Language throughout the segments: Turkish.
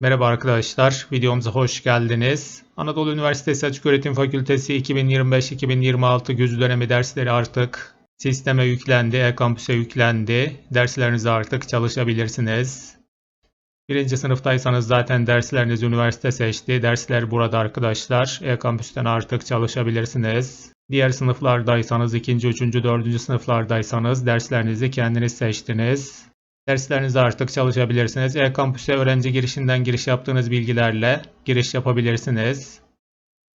Merhaba arkadaşlar, videomuza hoş geldiniz. Anadolu Üniversitesi Açıköğretim Fakültesi 2025-2026 güz dönemi dersleri artık sisteme yüklendi, e-kampüse yüklendi. Derslerinizi artık çalışabilirsiniz. Birinci sınıftaysanız zaten dersleriniz üniversite seçti. Dersler burada arkadaşlar. E-kampüsten artık çalışabilirsiniz. Diğer sınıflardaysanız, ikinci, üçüncü, dördüncü sınıflardaysanız derslerinizi kendiniz seçtiniz. Derslerinizde artık çalışabilirsiniz. E-Kampüs'e öğrenci girişinden giriş yaptığınız bilgilerle giriş yapabilirsiniz.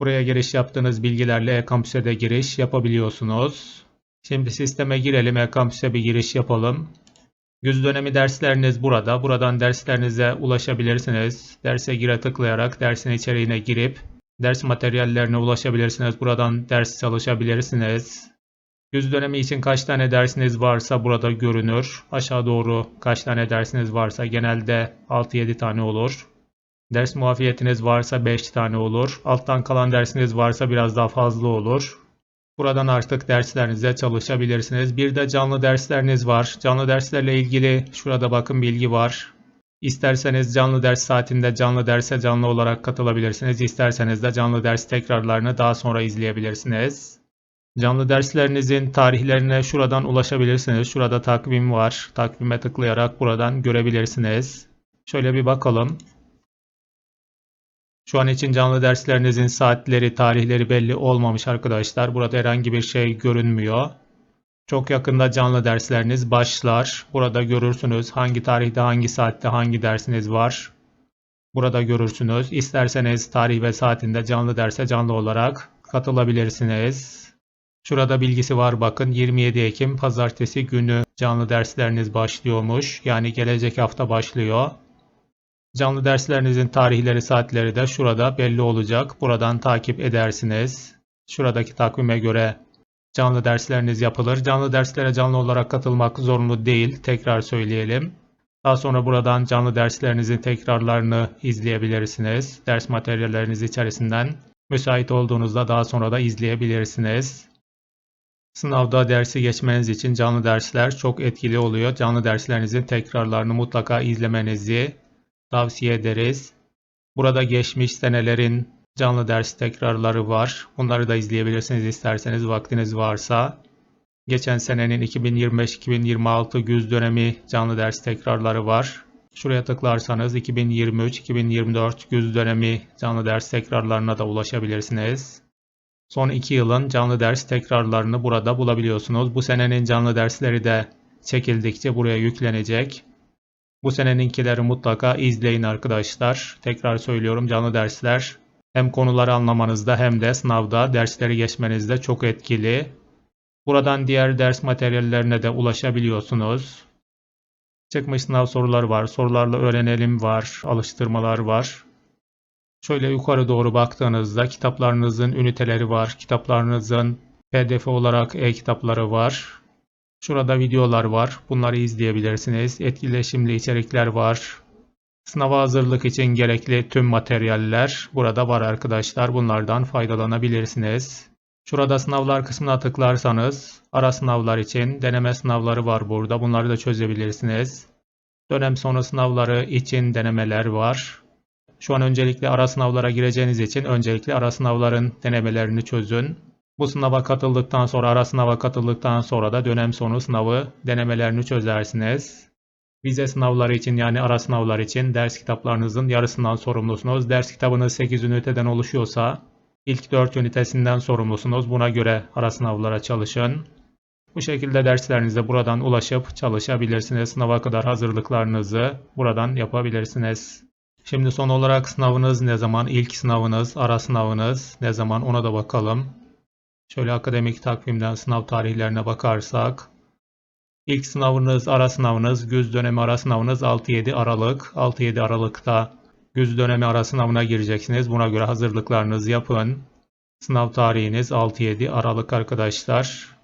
Buraya giriş yaptığınız bilgilerle E-Kampüs'e de giriş yapabiliyorsunuz. Şimdi sisteme girelim. E-Kampüs'e bir giriş yapalım. Güz dönemi dersleriniz burada. Buradan derslerinize ulaşabilirsiniz. Derse gire tıklayarak dersin içeriğine girip ders materyallerine ulaşabilirsiniz. Buradan ders çalışabilirsiniz. Yüz dönemi için kaç tane dersiniz varsa burada görünür. Aşağı doğru kaç tane dersiniz varsa genelde 6-7 tane olur. Ders muafiyetiniz varsa 5 tane olur. Alttan kalan dersiniz varsa biraz daha fazla olur. Buradan artık derslerinize çalışabilirsiniz. Bir de canlı dersleriniz var. Canlı derslerle ilgili şurada bakın bilgi var. İsterseniz canlı ders saatinde canlı derse canlı olarak katılabilirsiniz. İsterseniz de canlı ders tekrarlarını daha sonra izleyebilirsiniz. Canlı derslerinizin tarihlerine şuradan ulaşabilirsiniz. Şurada takvim var. Takvime tıklayarak buradan görebilirsiniz. Şöyle bir bakalım. Şu an için canlı derslerinizin saatleri, tarihleri belli olmamış arkadaşlar. Burada herhangi bir şey görünmüyor. Çok yakında canlı dersleriniz başlar. Burada görürsünüz hangi tarihte, hangi saatte, hangi dersiniz var. Burada görürsünüz. İsterseniz tarih ve saatinde canlı derse canlı olarak katılabilirsiniz. Şurada bilgisi var bakın 27 Ekim pazartesi günü canlı dersleriniz başlıyormuş. Yani gelecek hafta başlıyor. Canlı derslerinizin tarihleri saatleri de şurada belli olacak. Buradan takip edersiniz. Şuradaki takvime göre canlı dersleriniz yapılır. Canlı derslere canlı olarak katılmak zorunlu değil. Tekrar söyleyelim. Daha sonra buradan canlı derslerinizin tekrarlarını izleyebilirsiniz. Ders materyalleriniz içerisinden müsait olduğunuzda daha sonra da izleyebilirsiniz. Sınavda dersi geçmeniz için canlı dersler çok etkili oluyor. Canlı derslerinizin tekrarlarını mutlaka izlemenizi tavsiye ederiz. Burada geçmiş senelerin canlı ders tekrarları var. Bunları da izleyebilirsiniz isterseniz vaktiniz varsa. Geçen senenin 2025-2026 güz dönemi canlı ders tekrarları var. Şuraya tıklarsanız 2023-2024 güz dönemi canlı ders tekrarlarına da ulaşabilirsiniz. Son 2 yılın canlı ders tekrarlarını burada bulabiliyorsunuz. Bu senenin canlı dersleri de çekildikçe buraya yüklenecek. Bu seneninkileri mutlaka izleyin arkadaşlar. Tekrar söylüyorum canlı dersler hem konuları anlamanızda hem de sınavda dersleri geçmenizde çok etkili. Buradan diğer ders materyallerine de ulaşabiliyorsunuz. Çıkmış sınav soruları var, sorularla öğrenelim var, alıştırmalar var. Şöyle yukarı doğru baktığınızda kitaplarınızın üniteleri var. Kitaplarınızın pdf olarak e-kitapları var. Şurada videolar var. Bunları izleyebilirsiniz. Etkileşimli içerikler var. Sınava hazırlık için gerekli tüm materyaller burada var arkadaşlar. Bunlardan faydalanabilirsiniz. Şurada sınavlar kısmına tıklarsanız ara sınavlar için deneme sınavları var burada. Bunları da çözebilirsiniz. Dönem sonu sınavları için denemeler var. Şu an öncelikle ara sınavlara gireceğiniz için öncelikle ara sınavların denemelerini çözün. Bu sınava katıldıktan sonra ara sınava katıldıktan sonra da dönem sonu sınavı denemelerini çözersiniz. Vize sınavları için yani ara sınavlar için ders kitaplarınızın yarısından sorumlusunuz. Ders kitabınız 8 üniteden oluşuyorsa ilk 4 ünitesinden sorumlusunuz. Buna göre ara sınavlara çalışın. Bu şekilde derslerinize buradan ulaşıp çalışabilirsiniz. Sınava kadar hazırlıklarınızı buradan yapabilirsiniz. Şimdi son olarak sınavınız ne zaman? İlk sınavınız, ara sınavınız ne zaman ona da bakalım. Şöyle akademik takvimden sınav tarihlerine bakarsak. İlk sınavınız, ara sınavınız, güz dönemi ara sınavınız 6-7 Aralık. 6-7 Aralık'ta güz dönemi ara sınavına gireceksiniz. Buna göre hazırlıklarınızı yapın. Sınav tarihiniz 6-7 Aralık arkadaşlar.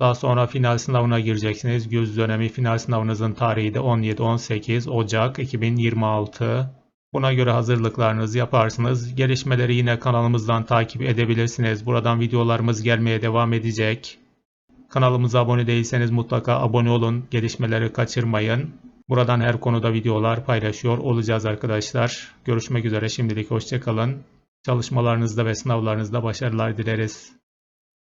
Daha sonra final sınavına gireceksiniz. Güz dönemi final sınavınızın tarihi de 17-18 Ocak 2026. Buna göre hazırlıklarınızı yaparsınız. Gelişmeleri yine kanalımızdan takip edebilirsiniz. Buradan videolarımız gelmeye devam edecek. Kanalımıza abone değilseniz mutlaka abone olun. Gelişmeleri kaçırmayın. Buradan her konuda videolar paylaşıyor olacağız arkadaşlar. Görüşmek üzere şimdilik hoşçakalın. Çalışmalarınızda ve sınavlarınızda başarılar dileriz.